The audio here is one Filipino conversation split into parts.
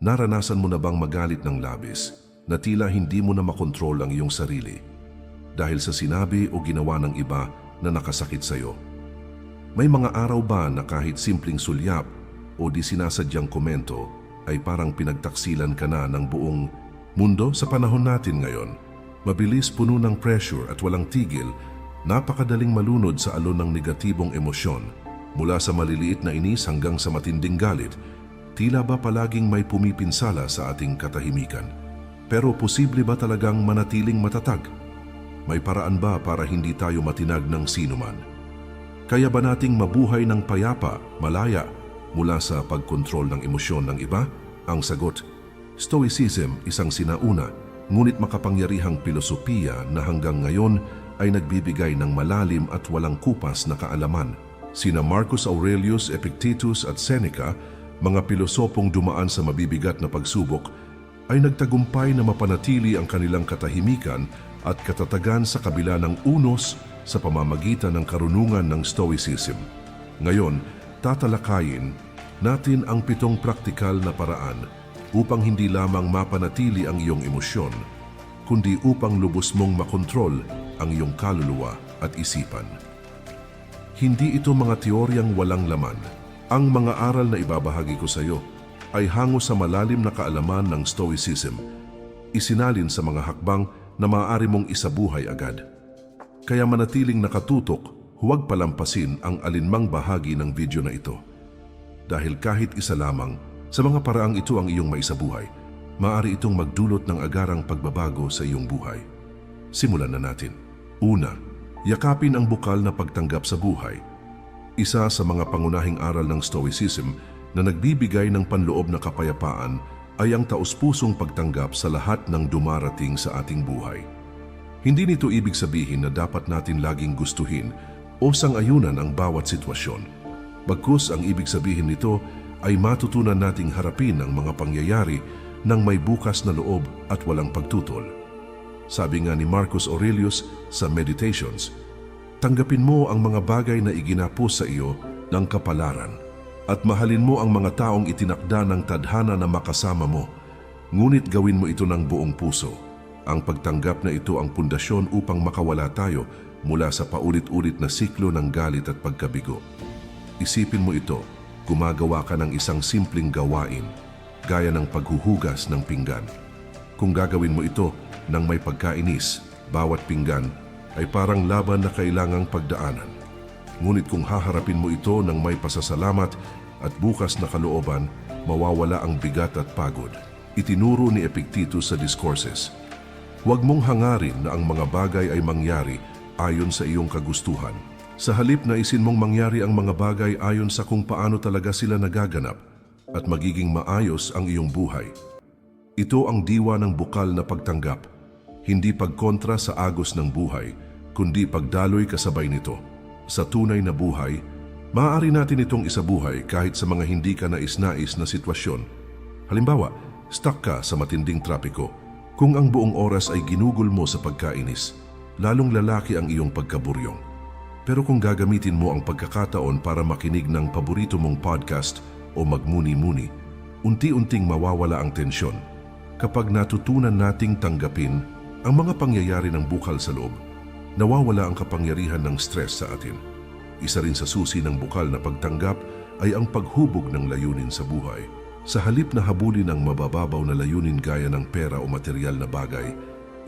Naranasan mo na bang magalit ng labis na tila hindi mo na makontrol ang iyong sarili dahil sa sinabi o ginawa ng iba na nakasakit sa iyo? May mga araw ba na kahit simpleng sulyap o di sinasadyang komento ay parang pinagtaksilan ka na ng buong mundo sa panahon natin ngayon? Mabilis puno ng pressure at walang tigil, napakadaling malunod sa alon ng negatibong emosyon mula sa maliliit na inis hanggang sa matinding galit tila ba palaging may pumipinsala sa ating katahimikan. Pero posible ba talagang manatiling matatag? May paraan ba para hindi tayo matinag ng sinuman? Kaya ba nating mabuhay ng payapa, malaya, mula sa pagkontrol ng emosyon ng iba? Ang sagot, Stoicism isang sinauna, ngunit makapangyarihang pilosopiya na hanggang ngayon ay nagbibigay ng malalim at walang kupas na kaalaman. Sina Marcus Aurelius, Epictetus at Seneca mga pilosopong dumaan sa mabibigat na pagsubok ay nagtagumpay na mapanatili ang kanilang katahimikan at katatagan sa kabila ng unos sa pamamagitan ng karunungan ng Stoicism. Ngayon, tatalakayin natin ang pitong praktikal na paraan upang hindi lamang mapanatili ang iyong emosyon, kundi upang lubos mong makontrol ang iyong kaluluwa at isipan. Hindi ito mga teoryang walang laman, ang mga aral na ibabahagi ko sa iyo ay hango sa malalim na kaalaman ng Stoicism, isinalin sa mga hakbang na maaari mong isabuhay agad. Kaya manatiling nakatutok, huwag palampasin ang alinmang bahagi ng video na ito. Dahil kahit isa lamang, sa mga paraang ito ang iyong maisabuhay, maaari itong magdulot ng agarang pagbabago sa iyong buhay. Simulan na natin. Una, yakapin ang bukal na pagtanggap sa buhay – isa sa mga pangunahing aral ng Stoicism na nagbibigay ng panloob na kapayapaan ay ang taus-pusong pagtanggap sa lahat ng dumarating sa ating buhay. Hindi nito ibig sabihin na dapat natin laging gustuhin o sangayunan ang bawat sitwasyon. Bagkus ang ibig sabihin nito ay matutunan nating harapin ang mga pangyayari ng may bukas na loob at walang pagtutol. Sabi nga ni Marcus Aurelius sa Meditations, Tanggapin mo ang mga bagay na iginapos sa iyo ng kapalaran at mahalin mo ang mga taong itinakda ng tadhana na makasama mo. Ngunit gawin mo ito ng buong puso. Ang pagtanggap na ito ang pundasyon upang makawala tayo mula sa paulit-ulit na siklo ng galit at pagkabigo. Isipin mo ito, gumagawa ka ng isang simpleng gawain, gaya ng paghuhugas ng pinggan. Kung gagawin mo ito ng may pagkainis, bawat pinggan ay parang laban na kailangang pagdaanan. Ngunit kung haharapin mo ito ng may pasasalamat at bukas na kalooban, mawawala ang bigat at pagod. Itinuro ni Epictetus sa Discourses, Huwag mong hangarin na ang mga bagay ay mangyari ayon sa iyong kagustuhan. Sa halip na isin mong mangyari ang mga bagay ayon sa kung paano talaga sila nagaganap at magiging maayos ang iyong buhay. Ito ang diwa ng bukal na pagtanggap hindi pagkontra sa agos ng buhay, kundi pagdaloy kasabay nito. Sa tunay na buhay, maaari natin itong isabuhay kahit sa mga hindi ka nais-nais na sitwasyon. Halimbawa, stuck ka sa matinding trapiko. Kung ang buong oras ay ginugol mo sa pagkainis, lalong lalaki ang iyong pagkaburyong. Pero kung gagamitin mo ang pagkakataon para makinig ng paborito mong podcast o magmuni-muni, unti-unting mawawala ang tensyon kapag natutunan nating tanggapin ang mga pangyayari ng bukal sa loob, nawawala ang kapangyarihan ng stress sa atin. Isa rin sa susi ng bukal na pagtanggap ay ang paghubog ng layunin sa buhay. Sa halip na habulin ang mabababaw na layunin gaya ng pera o material na bagay,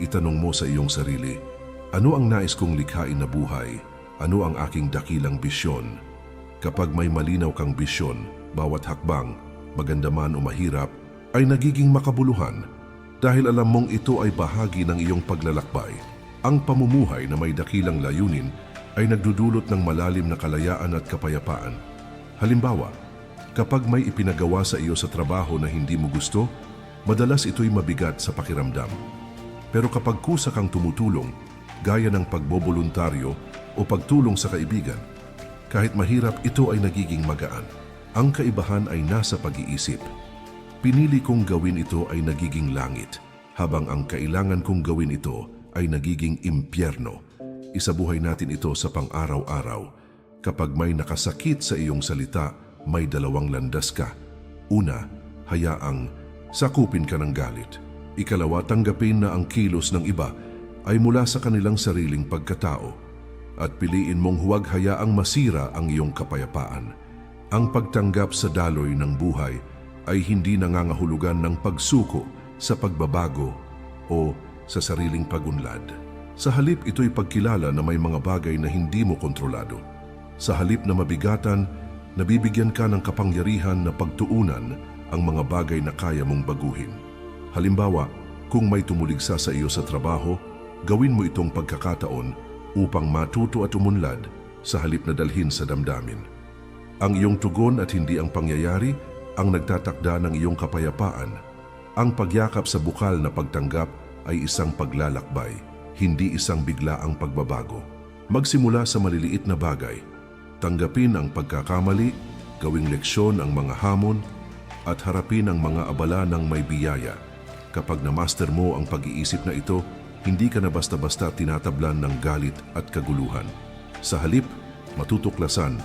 itanong mo sa iyong sarili, ano ang nais kong likhain na buhay? Ano ang aking dakilang bisyon? Kapag may malinaw kang bisyon, bawat hakbang, maganda man o mahirap, ay nagiging makabuluhan dahil alam mong ito ay bahagi ng iyong paglalakbay. Ang pamumuhay na may dakilang layunin ay nagdudulot ng malalim na kalayaan at kapayapaan. Halimbawa, kapag may ipinagawa sa iyo sa trabaho na hindi mo gusto, madalas ito'y mabigat sa pakiramdam. Pero kapag kusa kang tumutulong, gaya ng pagboboluntaryo o pagtulong sa kaibigan, kahit mahirap ito ay nagiging magaan. Ang kaibahan ay nasa pag-iisip. Pinili kong gawin ito ay nagiging langit, habang ang kailangan kong gawin ito ay nagiging impyerno. Isabuhay natin ito sa pang-araw-araw. Kapag may nakasakit sa iyong salita, may dalawang landas ka. Una, hayaang sakupin ka ng galit. Ikalawa, tanggapin na ang kilos ng iba ay mula sa kanilang sariling pagkatao at piliin mong huwag hayaang masira ang iyong kapayapaan. Ang pagtanggap sa daloy ng buhay ay hindi nangangahulugan ng pagsuko sa pagbabago o sa sariling pagunlad. Sa halip ito'y pagkilala na may mga bagay na hindi mo kontrolado. Sa halip na mabigatan, nabibigyan ka ng kapangyarihan na pagtuunan ang mga bagay na kaya mong baguhin. Halimbawa, kung may tumuligsa sa iyo sa trabaho, gawin mo itong pagkakataon upang matuto at umunlad sa halip na dalhin sa damdamin. Ang iyong tugon at hindi ang pangyayari ang nagtatakda ng iyong kapayapaan. Ang pagyakap sa bukal na pagtanggap ay isang paglalakbay, hindi isang biglaang pagbabago. Magsimula sa maliliit na bagay. Tanggapin ang pagkakamali, gawing leksyon ang mga hamon, at harapin ang mga abala ng may biyaya. Kapag na-master mo ang pag-iisip na ito, hindi ka na basta-basta tinatablan ng galit at kaguluhan. Sa halip, matutuklasan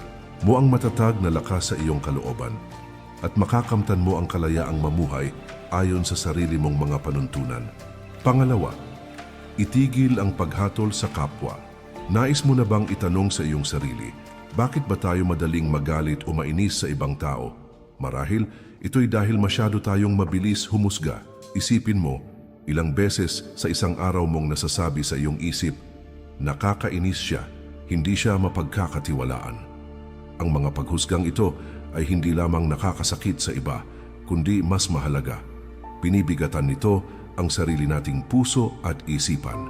mo ang matatag na lakas sa iyong kalooban at makakamtan mo ang kalayaang mamuhay ayon sa sarili mong mga panuntunan. Pangalawa, itigil ang paghatol sa kapwa. Nais mo na bang itanong sa iyong sarili, bakit ba tayo madaling magalit o mainis sa ibang tao? Marahil, ito'y dahil masyado tayong mabilis humusga. Isipin mo, ilang beses sa isang araw mong nasasabi sa iyong isip, nakakainis siya, hindi siya mapagkakatiwalaan. Ang mga paghusgang ito ay hindi lamang nakakasakit sa iba, kundi mas mahalaga. Pinibigatan nito ang sarili nating puso at isipan.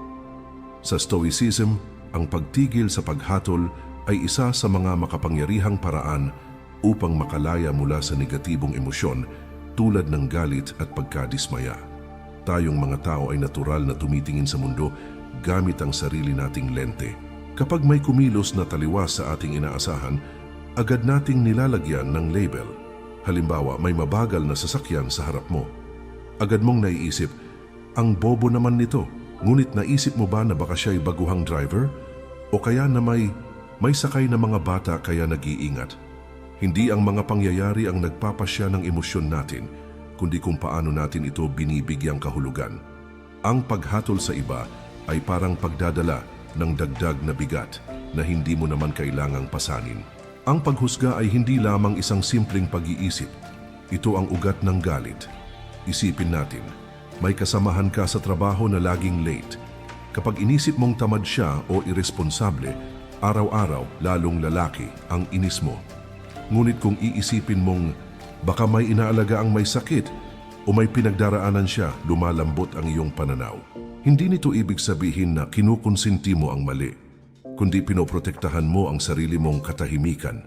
Sa Stoicism, ang pagtigil sa paghatol ay isa sa mga makapangyarihang paraan upang makalaya mula sa negatibong emosyon tulad ng galit at pagkadismaya. Tayong mga tao ay natural na tumitingin sa mundo gamit ang sarili nating lente. Kapag may kumilos na taliwas sa ating inaasahan, agad nating nilalagyan ng label. Halimbawa, may mabagal na sasakyan sa harap mo. Agad mong naiisip, ang bobo naman nito. Ngunit naisip mo ba na baka siya'y baguhang driver? O kaya na may, may sakay na mga bata kaya nag-iingat? Hindi ang mga pangyayari ang nagpapasya ng emosyon natin, kundi kung paano natin ito binibigyang kahulugan. Ang paghatol sa iba ay parang pagdadala ng dagdag na bigat na hindi mo naman kailangang pasanin. Ang paghusga ay hindi lamang isang simpleng pag-iisip. Ito ang ugat ng galit. Isipin natin, may kasamahan ka sa trabaho na laging late. Kapag inisip mong tamad siya o irresponsable, araw-araw lalong lalaki ang inis mo. Ngunit kung iisipin mong baka may inaalaga ang may sakit o may pinagdaraanan siya, lumalambot ang iyong pananaw. Hindi nito ibig sabihin na kinukonsinti mo ang mali, kundi pinoprotektahan mo ang sarili mong katahimikan.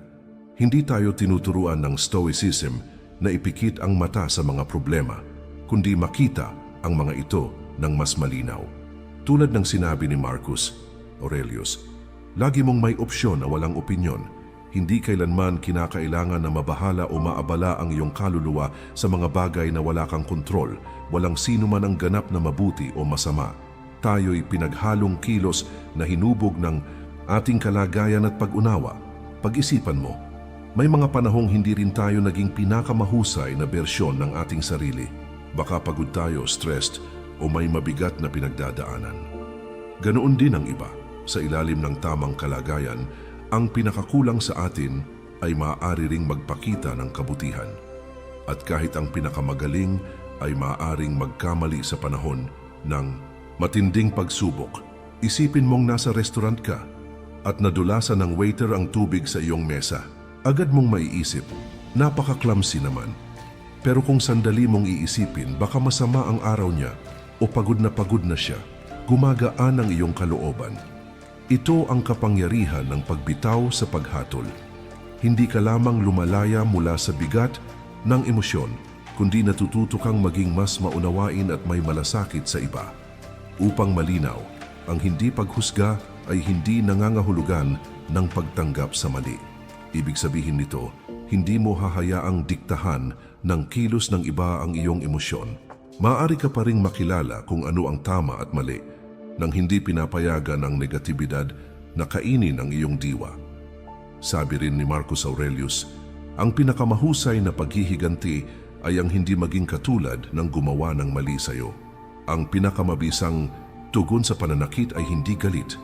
Hindi tayo tinuturuan ng Stoicism na ipikit ang mata sa mga problema, kundi makita ang mga ito ng mas malinaw. Tulad ng sinabi ni Marcus Aurelius, lagi mong may opsyon na walang opinyon. Hindi kailanman kinakailangan na mabahala o maabala ang iyong kaluluwa sa mga bagay na wala kang kontrol, walang sino man ang ganap na mabuti o masama. Tayo'y pinaghalong kilos na hinubog ng ating kalagayan at pag-unawa. Pag-isipan mo, may mga panahong hindi rin tayo naging pinakamahusay na bersyon ng ating sarili. Baka pagod tayo, stressed, o may mabigat na pinagdadaanan. Ganoon din ang iba. Sa ilalim ng tamang kalagayan, ang pinakakulang sa atin ay maaari ring magpakita ng kabutihan. At kahit ang pinakamagaling ay maaaring magkamali sa panahon ng matinding pagsubok. Isipin mong nasa restaurant ka at nadulasan ng waiter ang tubig sa iyong mesa. Agad mong maiisip, napaka-clumsy naman. Pero kung sandali mong iisipin, baka masama ang araw niya o pagod na pagod na siya, gumagaan ang iyong kalooban. Ito ang kapangyarihan ng pagbitaw sa paghatol. Hindi ka lamang lumalaya mula sa bigat ng emosyon, kundi natututo kang maging mas maunawain at may malasakit sa iba. Upang malinaw, ang hindi paghusga ay hindi nangangahulugan ng pagtanggap sa mali. Ibig sabihin nito, hindi mo hahayaang diktahan ng kilos ng iba ang iyong emosyon. Maaari ka pa ring makilala kung ano ang tama at mali nang hindi pinapayagan ng negatibidad na kainin ang iyong diwa. Sabi rin ni Marcus Aurelius, ang pinakamahusay na paghihiganti ay ang hindi maging katulad ng gumawa ng mali sa'yo. Ang pinakamabisang tugon sa pananakit ay hindi galit,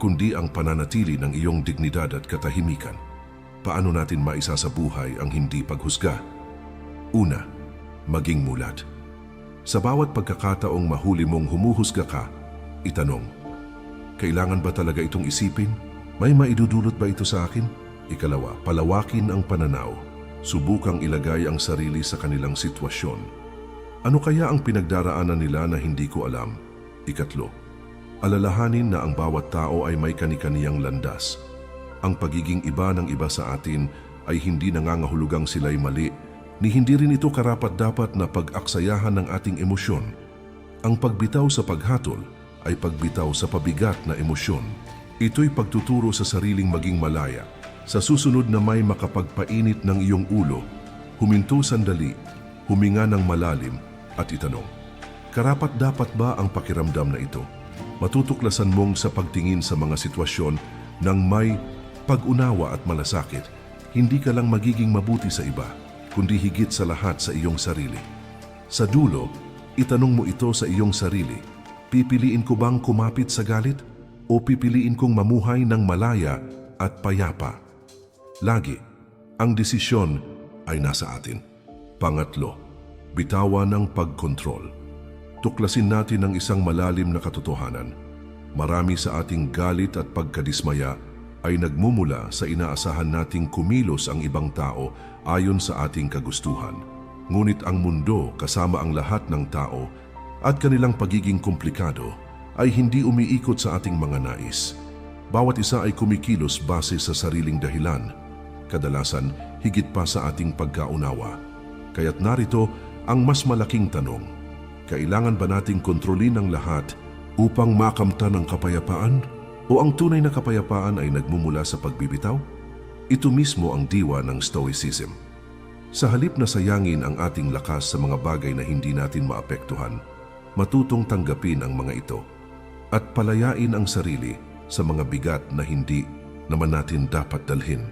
kundi ang pananatili ng iyong dignidad at katahimikan. Paano natin maisa sa buhay ang hindi paghusga? Una, maging mulat. Sa bawat pagkakataong mahuli mong humuhusga ka, itanong, kailangan ba talaga itong isipin? May maidudulot ba ito sa akin? Ikalawa, palawakin ang pananaw. Subukang ilagay ang sarili sa kanilang sitwasyon. Ano kaya ang pinagdaraanan nila na hindi ko alam? Ikatlo, alalahanin na ang bawat tao ay may kani-kaniyang landas. Ang pagiging iba ng iba sa atin ay hindi nangangahulugang sila'y mali, ni hindi rin ito karapat-dapat na pag-aksayahan ng ating emosyon. Ang pagbitaw sa paghatol ay pagbitaw sa pabigat na emosyon. Ito'y pagtuturo sa sariling maging malaya. Sa susunod na may makapagpainit ng iyong ulo, huminto sandali, huminga ng malalim at itanong, Karapat dapat ba ang pakiramdam na ito? Matutuklasan mong sa pagtingin sa mga sitwasyon ng may pag-unawa at malasakit, hindi ka lang magiging mabuti sa iba, kundi higit sa lahat sa iyong sarili. Sa dulo, itanong mo ito sa iyong sarili, pipiliin ko bang kumapit sa galit o pipiliin kong mamuhay ng malaya at payapa? Lagi, ang desisyon ay nasa atin. Pangatlo, bitawan ng pagkontrol. Tuklasin natin ang isang malalim na katotohanan. Marami sa ating galit at pagkadismaya ay nagmumula sa inaasahan nating kumilos ang ibang tao ayon sa ating kagustuhan. Ngunit ang mundo kasama ang lahat ng tao at kanilang pagiging komplikado ay hindi umiikot sa ating mga nais. Bawat isa ay kumikilos base sa sariling dahilan, kadalasan higit pa sa ating pagkaunawa. Kaya't narito ang mas malaking tanong. Kailangan ba nating kontrolin ang lahat upang makamtan ang kapayapaan? O ang tunay na kapayapaan ay nagmumula sa pagbibitaw? Ito mismo ang diwa ng Stoicism. Sa halip na sayangin ang ating lakas sa mga bagay na hindi natin maapektuhan, matutong tanggapin ang mga ito at palayain ang sarili sa mga bigat na hindi naman natin dapat dalhin.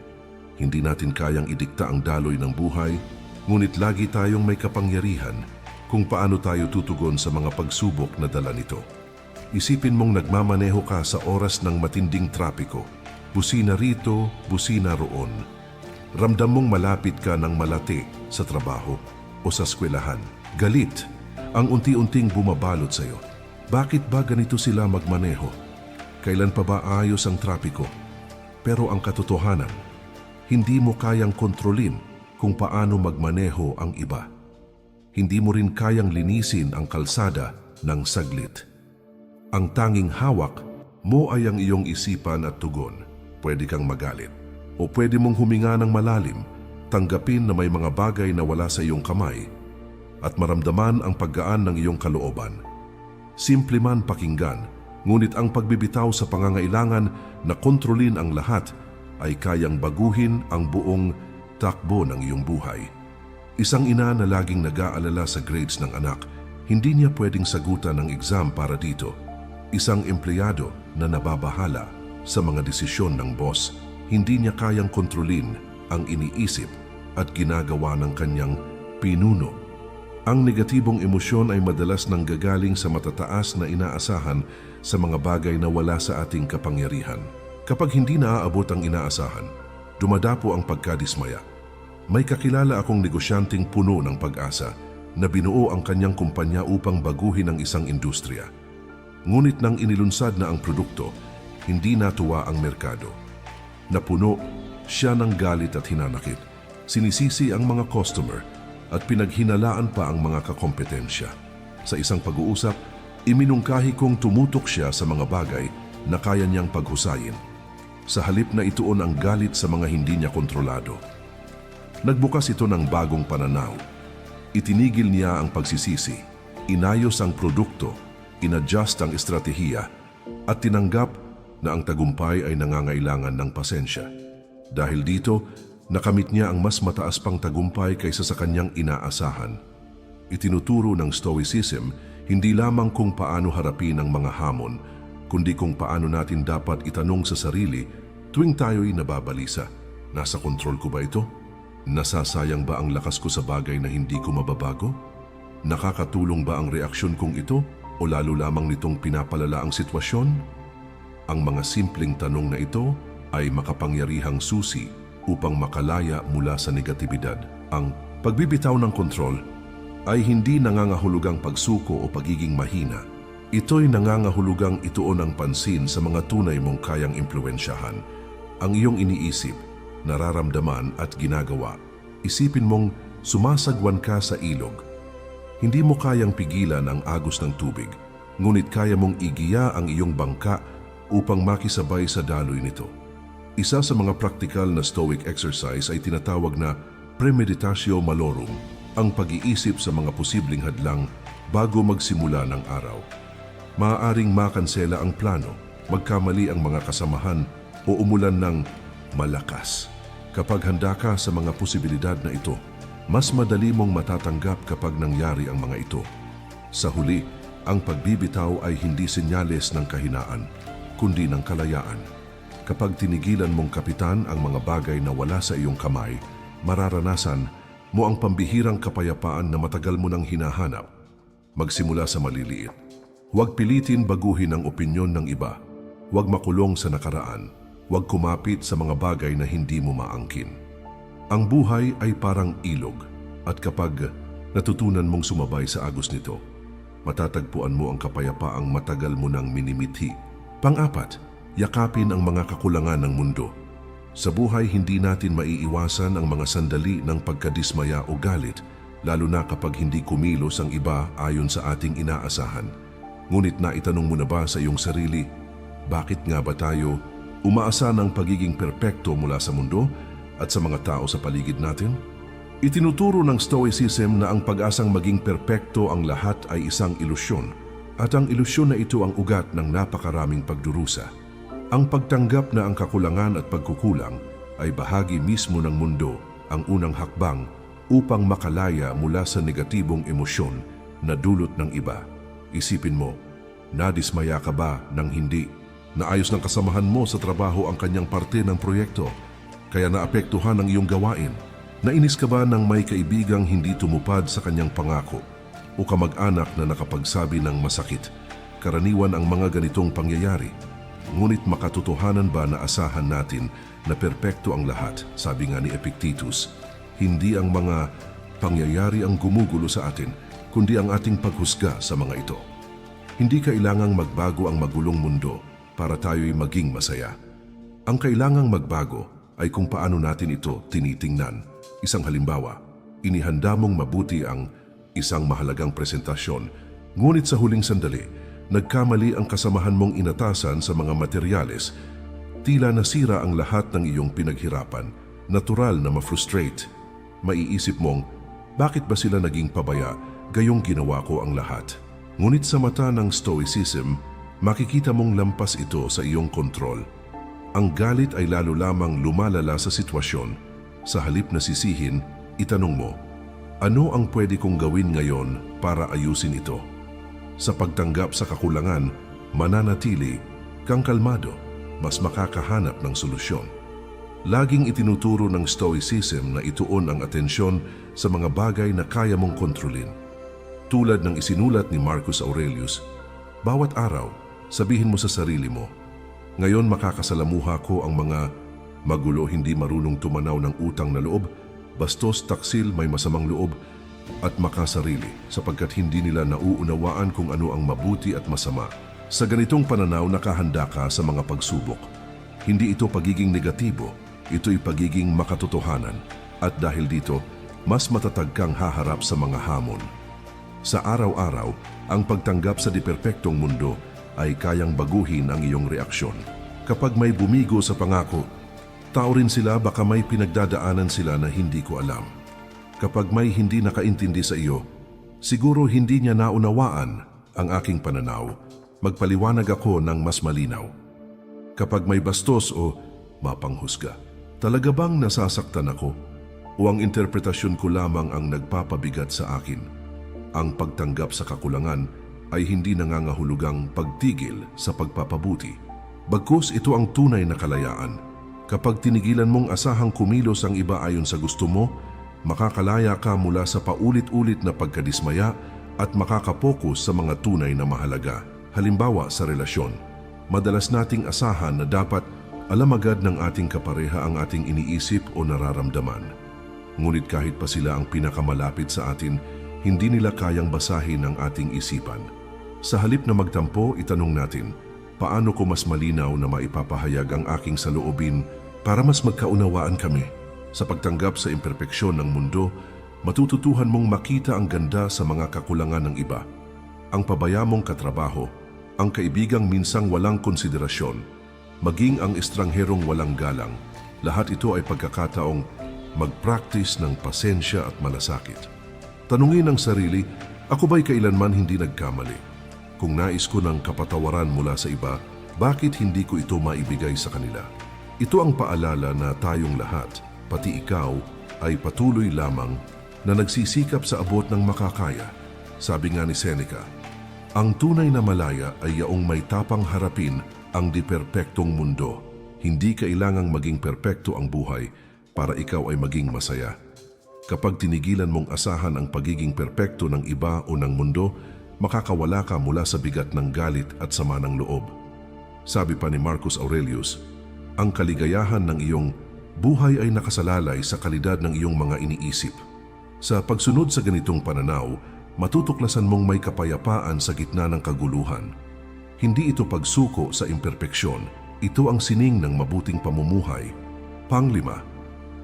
Hindi natin kayang idikta ang daloy ng buhay, ngunit lagi tayong may kapangyarihan kung paano tayo tutugon sa mga pagsubok na dala nito. Isipin mong nagmamaneho ka sa oras ng matinding trapiko. Busina rito, busina roon. Ramdam mong malapit ka ng malati sa trabaho o sa eskwelahan. Galit ang unti-unting bumabalot sa iyo. Bakit ba ganito sila magmaneho? Kailan pa ba ayos ang trapiko? Pero ang katotohanan, hindi mo kayang kontrolin kung paano magmaneho ang iba. Hindi mo rin kayang linisin ang kalsada ng saglit. Ang tanging hawak mo ay ang iyong isipan at tugon. Pwede kang magalit. O pwede mong huminga ng malalim, tanggapin na may mga bagay na wala sa iyong kamay at maramdaman ang paggaan ng iyong kalooban. Simple man pakinggan, ngunit ang pagbibitaw sa pangangailangan na kontrolin ang lahat ay kayang baguhin ang buong takbo ng iyong buhay. Isang ina na laging nag-aalala sa grades ng anak, hindi niya pwedeng sagutan ng exam para dito. Isang empleyado na nababahala sa mga desisyon ng boss, hindi niya kayang kontrolin ang iniisip at ginagawa ng kanyang pinuno. Ang negatibong emosyon ay madalas nanggagaling sa matataas na inaasahan sa mga bagay na wala sa ating kapangyarihan. Kapag hindi naaabot ang inaasahan, dumadapo ang pagkadismaya. May kakilala akong negosyanteng puno ng pag-asa na binuo ang kanyang kumpanya upang baguhin ang isang industriya. Ngunit nang inilunsad na ang produkto, hindi natuwa ang merkado. Napuno siya ng galit at hinanakit. Sinisisi ang mga customer at pinaghinalaan pa ang mga kakompetensya. Sa isang pag-uusap, iminungkahi kong tumutok siya sa mga bagay na kaya niyang paghusayin. Sa halip na ituon ang galit sa mga hindi niya kontrolado. Nagbukas ito ng bagong pananaw. Itinigil niya ang pagsisisi, inayos ang produkto, inadjust ang estratehiya, at tinanggap na ang tagumpay ay nangangailangan ng pasensya. Dahil dito, nakamit niya ang mas mataas pang tagumpay kaysa sa kanyang inaasahan. Itinuturo ng Stoicism hindi lamang kung paano harapin ang mga hamon, kundi kung paano natin dapat itanong sa sarili tuwing tayo'y nababalisa. Nasa kontrol ko ba ito? Nasasayang ba ang lakas ko sa bagay na hindi ko mababago? Nakakatulong ba ang reaksyon kong ito o lalo lamang nitong pinapalala ang sitwasyon? Ang mga simpleng tanong na ito ay makapangyarihang susi upang makalaya mula sa negatibidad. Ang pagbibitaw ng kontrol ay hindi nangangahulugang pagsuko o pagiging mahina. Ito'y nangangahulugang ituon ang pansin sa mga tunay mong kayang impluensyahan. Ang iyong iniisip, nararamdaman at ginagawa. Isipin mong sumasagwan ka sa ilog. Hindi mo kayang pigilan ang agos ng tubig, ngunit kaya mong igiya ang iyong bangka upang makisabay sa daloy nito. Isa sa mga praktikal na stoic exercise ay tinatawag na premeditatio malorum, ang pag-iisip sa mga posibleng hadlang bago magsimula ng araw. Maaaring makansela ang plano, magkamali ang mga kasamahan o umulan ng malakas. Kapag handa ka sa mga posibilidad na ito, mas madali mong matatanggap kapag nangyari ang mga ito. Sa huli, ang pagbibitaw ay hindi senyales ng kahinaan, kundi ng kalayaan. Kapag tinigilan mong kapitan ang mga bagay na wala sa iyong kamay, mararanasan mo ang pambihirang kapayapaan na matagal mo nang hinahanap. Magsimula sa maliliit. Huwag pilitin baguhin ang opinyon ng iba. Huwag makulong sa nakaraan. Huwag kumapit sa mga bagay na hindi mo maangkin. Ang buhay ay parang ilog at kapag natutunan mong sumabay sa agos nito, matatagpuan mo ang kapayapaang matagal mo nang minimithi. Pang-apat, yakapin ang mga kakulangan ng mundo. Sa buhay, hindi natin maiiwasan ang mga sandali ng pagkadismaya o galit, lalo na kapag hindi kumilos ang iba ayon sa ating inaasahan. Ngunit naitanong mo na ba sa iyong sarili, bakit nga ba tayo umaasa ng pagiging perpekto mula sa mundo at sa mga tao sa paligid natin? Itinuturo ng Stoicism na ang pag-asang maging perpekto ang lahat ay isang ilusyon at ang ilusyon na ito ang ugat ng napakaraming pagdurusa. Ang pagtanggap na ang kakulangan at pagkukulang ay bahagi mismo ng mundo ang unang hakbang upang makalaya mula sa negatibong emosyon na dulot ng iba. Isipin mo, nadismaya ka ba ng hindi? Naayos ng kasamahan mo sa trabaho ang kanyang parte ng proyekto, kaya naapektuhan ang iyong gawain. Nainis ka ba ng may kaibigang hindi tumupad sa kanyang pangako o kamag-anak na nakapagsabi ng masakit? Karaniwan ang mga ganitong pangyayari. Ngunit makatotohanan ba na asahan natin na perpekto ang lahat, sabi nga ni Epictetus, hindi ang mga pangyayari ang gumugulo sa atin, kundi ang ating paghusga sa mga ito. Hindi kailangang magbago ang magulong mundo para tayo'y maging masaya. Ang kailangang magbago ay kung paano natin ito tinitingnan. Isang halimbawa, inihanda mong mabuti ang isang mahalagang presentasyon, ngunit sa huling sandali, nagkamali ang kasamahan mong inatasan sa mga materyales, tila nasira ang lahat ng iyong pinaghirapan, natural na ma-frustrate. Maiisip mong, bakit ba sila naging pabaya, gayong ginawa ko ang lahat? Ngunit sa mata ng Stoicism, makikita mong lampas ito sa iyong kontrol. Ang galit ay lalo lamang lumalala sa sitwasyon. Sa halip na sisihin, itanong mo, ano ang pwede kong gawin ngayon para ayusin ito? Sa pagtanggap sa kakulangan, mananatili kang kalmado, mas makakahanap ng solusyon. Laging itinuturo ng Stoicism na ituon ang atensyon sa mga bagay na kaya mong kontrolin. Tulad ng isinulat ni Marcus Aurelius, bawat araw, sabihin mo sa sarili mo, ngayon makakasalamuha ko ang mga magulo hindi marunong tumanaw ng utang na loob, bastos taksil may masamang loob, at makasarili sapagkat hindi nila nauunawaan kung ano ang mabuti at masama. Sa ganitong pananaw nakahanda ka sa mga pagsubok. Hindi ito pagiging negatibo, ito'y pagiging makatotohanan. At dahil dito, mas matatag kang haharap sa mga hamon. Sa araw-araw, ang pagtanggap sa diperpektong mundo ay kayang baguhin ang iyong reaksyon. Kapag may bumigo sa pangako, tao rin sila baka may pinagdadaanan sila na hindi ko alam. Kapag may hindi nakaintindi sa iyo, siguro hindi niya naunawaan ang aking pananaw, magpaliwanag ako ng mas malinaw. Kapag may bastos o mapanghusga, talaga bang nasasaktan ako? O ang interpretasyon ko lamang ang nagpapabigat sa akin? Ang pagtanggap sa kakulangan ay hindi nangangahulugang pagtigil sa pagpapabuti. Bagkus ito ang tunay na kalayaan. Kapag tinigilan mong asahang kumilos ang iba ayon sa gusto mo, makakalaya ka mula sa paulit-ulit na pagkadismaya at makakapokus sa mga tunay na mahalaga. Halimbawa sa relasyon, madalas nating asahan na dapat alam agad ng ating kapareha ang ating iniisip o nararamdaman. Ngunit kahit pa sila ang pinakamalapit sa atin, hindi nila kayang basahin ang ating isipan. Sa halip na magtampo, itanong natin, paano ko mas malinaw na maipapahayag ang aking saloobin para mas magkaunawaan kami? Sa pagtanggap sa imperpeksyon ng mundo, matututuhan mong makita ang ganda sa mga kakulangan ng iba. Ang pabaya mong katrabaho, ang kaibigang minsang walang konsiderasyon, maging ang estrangherong walang galang, lahat ito ay pagkakataong mag-practice ng pasensya at malasakit. Tanungin ang sarili, ako ba'y kailanman hindi nagkamali? Kung nais ko ng kapatawaran mula sa iba, bakit hindi ko ito maibigay sa kanila? Ito ang paalala na tayong lahat, pati ikaw, ay patuloy lamang na nagsisikap sa abot ng makakaya. Sabi nga ni Seneca, ang tunay na malaya ay yaong may tapang harapin ang di perpektong mundo. Hindi kailangang maging perpekto ang buhay para ikaw ay maging masaya. Kapag tinigilan mong asahan ang pagiging perpekto ng iba o ng mundo, makakawala ka mula sa bigat ng galit at sama ng loob. Sabi pa ni Marcus Aurelius, ang kaligayahan ng iyong buhay ay nakasalalay sa kalidad ng iyong mga iniisip. Sa pagsunod sa ganitong pananaw, matutuklasan mong may kapayapaan sa gitna ng kaguluhan. Hindi ito pagsuko sa imperpeksyon, ito ang sining ng mabuting pamumuhay. Panglima,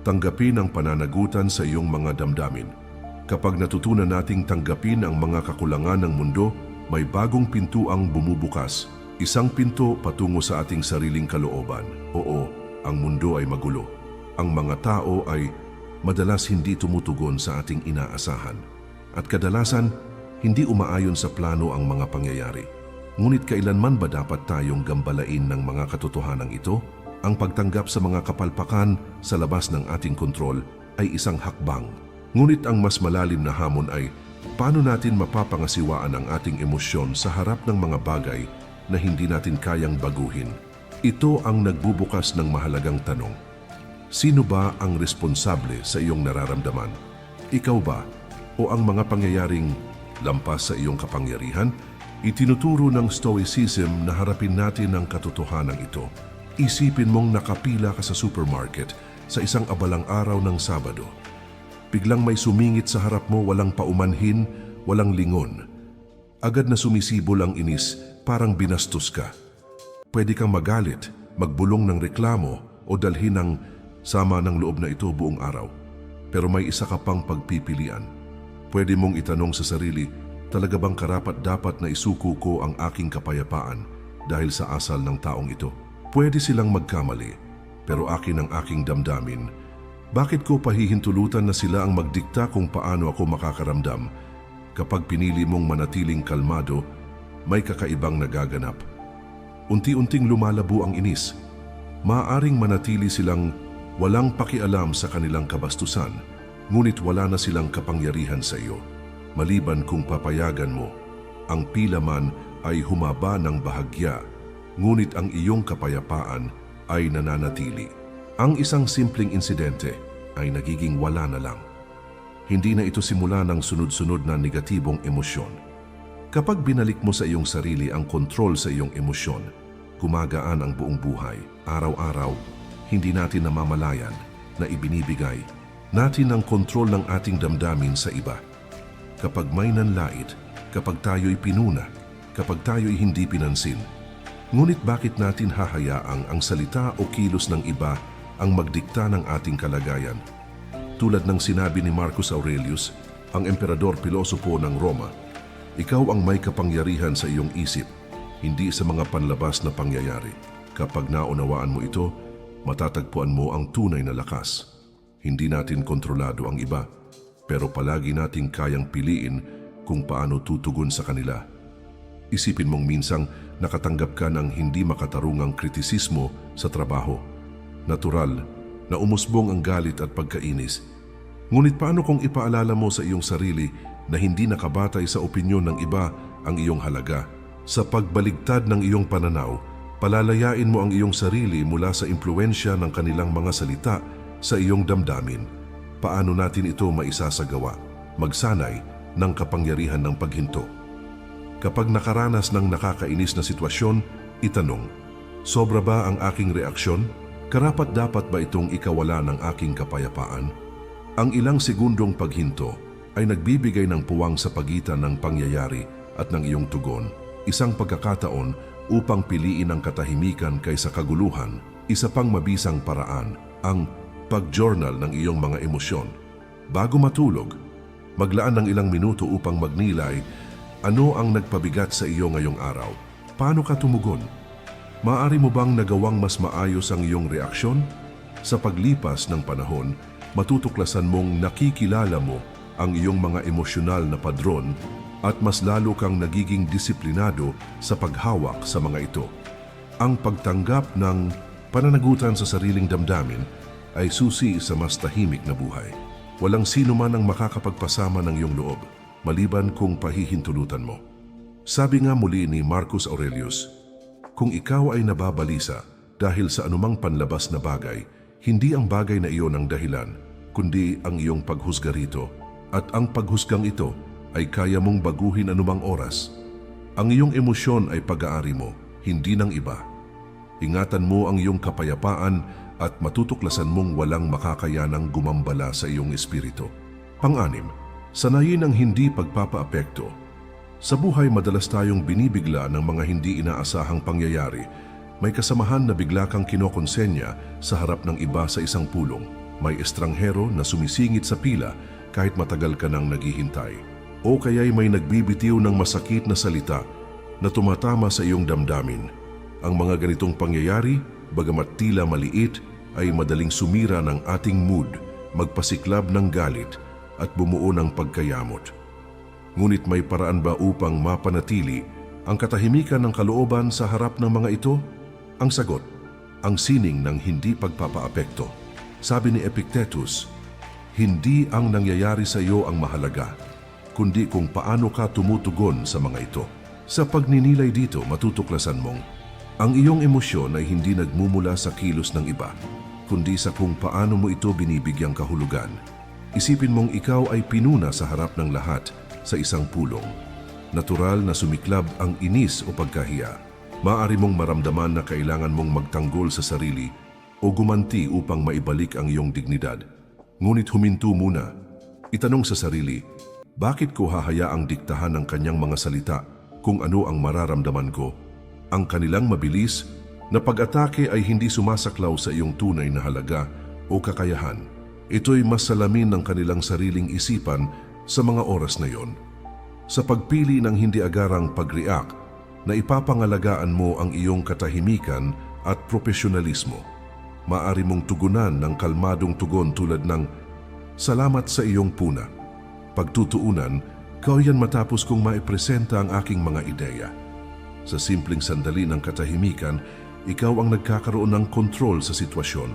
tanggapin ang pananagutan sa iyong mga damdamin. Kapag natutunan nating tanggapin ang mga kakulangan ng mundo, may bagong pintuang bumubukas. Isang pinto patungo sa ating sariling kalooban. Oo, ang mundo ay magulo. Ang mga tao ay madalas hindi tumutugon sa ating inaasahan. At kadalasan, hindi umaayon sa plano ang mga pangyayari. Ngunit kailanman ba dapat tayong gambalain ng mga katotohanan ito? Ang pagtanggap sa mga kapalpakan sa labas ng ating kontrol ay isang hakbang. Ngunit ang mas malalim na hamon ay paano natin mapapangasiwaan ang ating emosyon sa harap ng mga bagay na hindi natin kayang baguhin. Ito ang nagbubukas ng mahalagang tanong. Sino ba ang responsable sa iyong nararamdaman? Ikaw ba o ang mga pangyayaring lampas sa iyong kapangyarihan? Itinuturo ng Stoicism na harapin natin ang katotohanan ito. Isipin mong nakapila ka sa supermarket sa isang abalang araw ng Sabado. Biglang may sumingit sa harap mo walang paumanhin, walang lingon. Agad na sumisibol ang inis, parang binastos ka. Pwede kang magalit, magbulong ng reklamo o dalhin ng sama ng loob na ito buong araw. Pero may isa ka pang pagpipilian. Pwede mong itanong sa sarili, talaga bang karapat dapat na isuko ko ang aking kapayapaan dahil sa asal ng taong ito? Pwede silang magkamali, pero akin ang aking damdamin. Bakit ko pahihintulutan na sila ang magdikta kung paano ako makakaramdam? Kapag pinili mong manatiling kalmado, may kakaibang nagaganap. Unti-unting lumalabo ang inis. Maaring manatili silang walang pakialam sa kanilang kabastusan, ngunit wala na silang kapangyarihan sa iyo. Maliban kung papayagan mo, ang pila man ay humaba ng bahagya, ngunit ang iyong kapayapaan ay nananatili. Ang isang simpleng insidente ay nagiging wala na lang. Hindi na ito simula ng sunod-sunod na negatibong emosyon. Kapag binalik mo sa iyong sarili ang kontrol sa iyong emosyon, gumagaan ang buong buhay. Araw-araw, hindi natin namamalayan na ibinibigay natin ang kontrol ng ating damdamin sa iba. Kapag may nanlait, kapag tayo'y pinuna, kapag tayo'y hindi pinansin, ngunit bakit natin hahayaang ang salita o kilos ng iba ang magdikta ng ating kalagayan? Tulad ng sinabi ni Marcus Aurelius, ang emperador pilosopo ng Roma, ikaw ang may kapangyarihan sa iyong isip, hindi sa mga panlabas na pangyayari. Kapag naunawaan mo ito, matatagpuan mo ang tunay na lakas. Hindi natin kontrolado ang iba, pero palagi nating kayang piliin kung paano tutugon sa kanila. Isipin mong minsang nakatanggap ka ng hindi makatarungang kritisismo sa trabaho. Natural na umusbong ang galit at pagkainis. Ngunit paano kung ipaalala mo sa iyong sarili na hindi nakabatay sa opinyon ng iba ang iyong halaga? Sa pagbaligtad ng iyong pananaw, Palalayain mo ang iyong sarili mula sa impluensya ng kanilang mga salita sa iyong damdamin. Paano natin ito maisasagawa? Magsanay ng kapangyarihan ng paghinto. Kapag nakaranas ng nakakainis na sitwasyon, itanong, Sobra ba ang aking reaksyon? Karapat dapat ba itong ikawala ng aking kapayapaan? Ang ilang segundong paghinto ay nagbibigay ng puwang sa pagitan ng pangyayari at ng iyong tugon. Isang pagkakataon upang piliin ang katahimikan kaysa kaguluhan. Isa pang mabisang paraan, ang pag-journal ng iyong mga emosyon. Bago matulog, maglaan ng ilang minuto upang magnilay ano ang nagpabigat sa iyo ngayong araw. Paano ka tumugon? Maari mo bang nagawang mas maayos ang iyong reaksyon? Sa paglipas ng panahon, matutuklasan mong nakikilala mo ang iyong mga emosyonal na padron at mas lalo kang nagiging disiplinado sa paghawak sa mga ito. Ang pagtanggap ng pananagutan sa sariling damdamin ay susi sa mas tahimik na buhay. Walang sino man ang makakapagpasama ng iyong loob, maliban kung pahihintulutan mo. Sabi nga muli ni Marcus Aurelius, kung ikaw ay nababalisa dahil sa anumang panlabas na bagay, hindi ang bagay na iyon ang dahilan, kundi ang iyong paghusga rito. At ang paghusgang ito ay kaya mong baguhin anumang oras. Ang iyong emosyon ay pag-aari mo, hindi ng iba. Ingatan mo ang iyong kapayapaan at matutuklasan mong walang makakayanang gumambala sa iyong espiritu. Pang-anim, sanayin ang hindi pagpapaapekto. Sa buhay madalas tayong binibigla ng mga hindi inaasahang pangyayari. May kasamahan na bigla kang kinokonsenya sa harap ng iba sa isang pulong. May estranghero na sumisingit sa pila kahit matagal ka nang naghihintay. O kaya'y may nagbibitiw ng masakit na salita na tumatama sa iyong damdamin. Ang mga ganitong pangyayari, bagamat tila maliit, ay madaling sumira ng ating mood, magpasiklab ng galit at bumuo ng pagkayamot. Ngunit may paraan ba upang mapanatili ang katahimikan ng kalooban sa harap ng mga ito? Ang sagot, ang sining ng hindi pagpapaapekto. Sabi ni Epictetus, hindi ang nangyayari sa iyo ang mahalaga, kundi kung paano ka tumutugon sa mga ito. Sa pagninilay dito, matutuklasan mong ang iyong emosyon ay hindi nagmumula sa kilos ng iba, kundi sa kung paano mo ito binibigyang kahulugan. Isipin mong ikaw ay pinuna sa harap ng lahat sa isang pulong. Natural na sumiklab ang inis o pagkahiya. Maari mong maramdaman na kailangan mong magtanggol sa sarili o gumanti upang maibalik ang iyong dignidad. Ngunit huminto muna. Itanong sa sarili, bakit ko hahayaang diktahan ng kanyang mga salita kung ano ang mararamdaman ko? Ang kanilang mabilis na pag-atake ay hindi sumasaklaw sa iyong tunay na halaga o kakayahan. Ito'y mas salamin ng kanilang sariling isipan sa mga oras na iyon. Sa pagpili ng hindi agarang pag-react, na ipapangalagaan mo ang iyong katahimikan at profesionalismo. Maari mong tugunan ng kalmadong tugon tulad ng Salamat sa iyong puna. Pagtutuunan, yan matapos kong maipresenta ang aking mga ideya. Sa simpleng sandali ng katahimikan, ikaw ang nagkakaroon ng kontrol sa sitwasyon.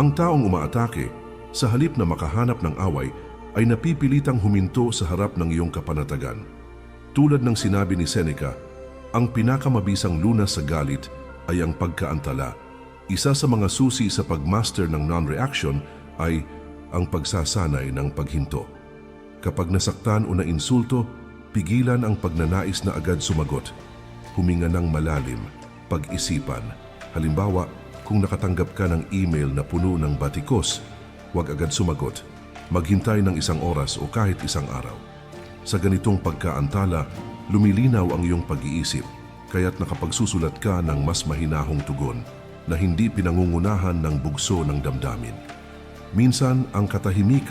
Ang taong umaatake, sa halip na makahanap ng away, ay napipilitang huminto sa harap ng iyong kapanatagan. Tulad ng sinabi ni Seneca, ang pinakamabisang lunas sa galit ay ang pagkaantala. Isa sa mga susi sa pagmaster ng non-reaction ay ang pagsasanay ng paghinto. Kapag nasaktan o nainsulto, pigilan ang pagnanais na agad sumagot. Huminga ng malalim, pag-isipan. Halimbawa, kung nakatanggap ka ng email na puno ng batikos, huwag agad sumagot. Maghintay ng isang oras o kahit isang araw. Sa ganitong pagkaantala, lumilinaw ang iyong pag-iisip, kaya't nakapagsusulat ka ng mas mahinahong tugon na hindi pinangungunahan ng bugso ng damdamin. Minsan, ang katahimik